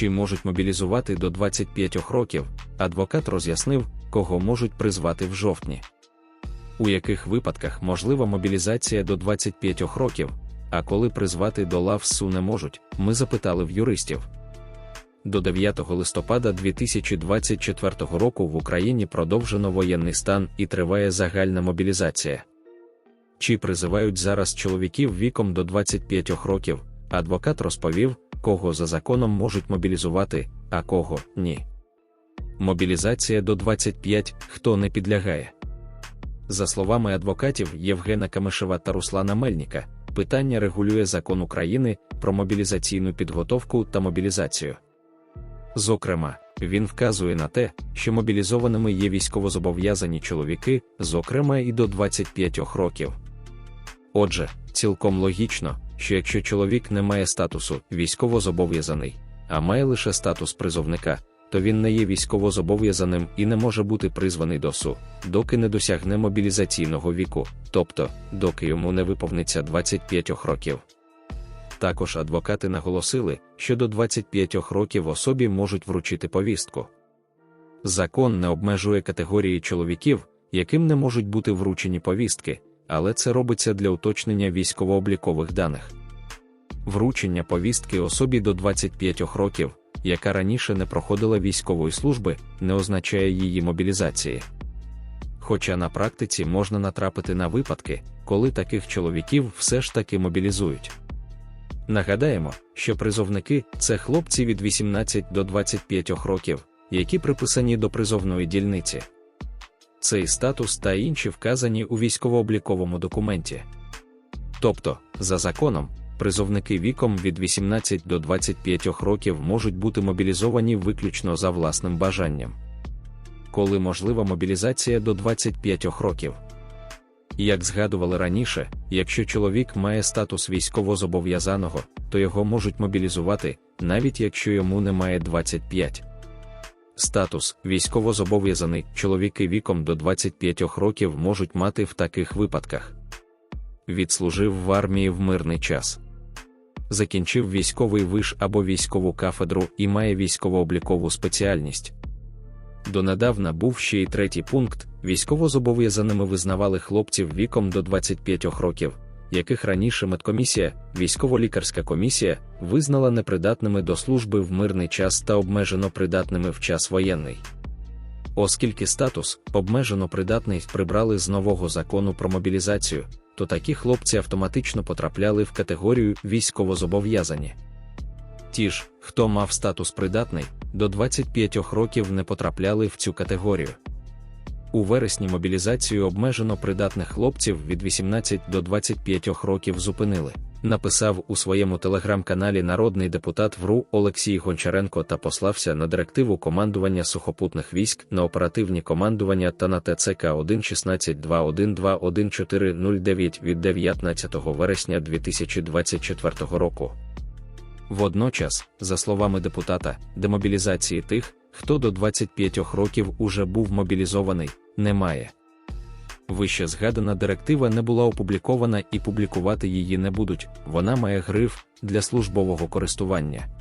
чи можуть мобілізувати до 25 років, адвокат роз'яснив, кого можуть призвати в жовтні. У яких випадках можлива мобілізація до 25 років, а коли призвати до лав СУ не можуть, ми запитали в юристів. До 9 листопада 2024 року в Україні продовжено воєнний стан і триває загальна мобілізація. Чи призивають зараз чоловіків віком до 25 років, адвокат розповів, кого за законом можуть мобілізувати, а кого ні. Мобілізація до 25 хто не підлягає. За словами адвокатів Євгена Камишева та Руслана Мельніка, питання регулює закон України про мобілізаційну підготовку та мобілізацію. Зокрема, він вказує на те, що мобілізованими є військовозобов'язані чоловіки, зокрема і до 25 років. Отже, цілком логічно, що якщо чоловік не має статусу військовозобов'язаний, а має лише статус призовника, то він не є військовозобов'язаним і не може бути призваний до СУ, доки не досягне мобілізаційного віку, тобто доки йому не виповниться 25 років. Також адвокати наголосили, що до 25 років особі можуть вручити повістку. Закон не обмежує категорії чоловіків, яким не можуть бути вручені повістки, але це робиться для уточнення військово-облікових даних. Вручення повістки особі до 25 років, яка раніше не проходила військової служби, не означає її мобілізації. Хоча на практиці можна натрапити на випадки, коли таких чоловіків все ж таки мобілізують. Нагадаємо, що призовники це хлопці від 18 до 25 років, які приписані до призовної дільниці. Цей статус та інші вказані у військово-обліковому документі. Тобто, за законом, призовники віком від 18 до 25 років можуть бути мобілізовані виключно за власним бажанням. Коли можлива мобілізація до 25 років. Як згадували раніше, якщо чоловік має статус військовозобов'язаного, то його можуть мобілізувати, навіть якщо йому немає 25. Статус військовозобов'язаний чоловіки віком до 25 років можуть мати в таких випадках. Відслужив в армії в мирний час. Закінчив військовий виш або військову кафедру і має військово-облікову спеціальність. Донедавна був ще й третій пункт: військовозобов'язаними визнавали хлопців віком до 25 років, яких раніше медкомісія, військово-лікарська комісія, визнала непридатними до служби в мирний час та обмежено придатними в час воєнний. Оскільки статус обмежено придатний прибрали з нового закону про мобілізацію, то такі хлопці автоматично потрапляли в категорію військовозобов'язані. Ті ж, хто мав статус придатний, до 25 років не потрапляли в цю категорію. У вересні мобілізацію обмежено придатних хлопців від 18 до 25 років зупинили. Написав у своєму телеграм-каналі народний депутат ВРУ Олексій Гончаренко та послався на директиву командування сухопутних військ на оперативні командування та на ТЦК 1.16.212.1409 від 19 вересня 2024 року. Водночас, за словами депутата, демобілізації тих, хто до 25 років уже був мобілізований, немає. Вище згадана директива не була опублікована і публікувати її не будуть, вона має гриф для службового користування.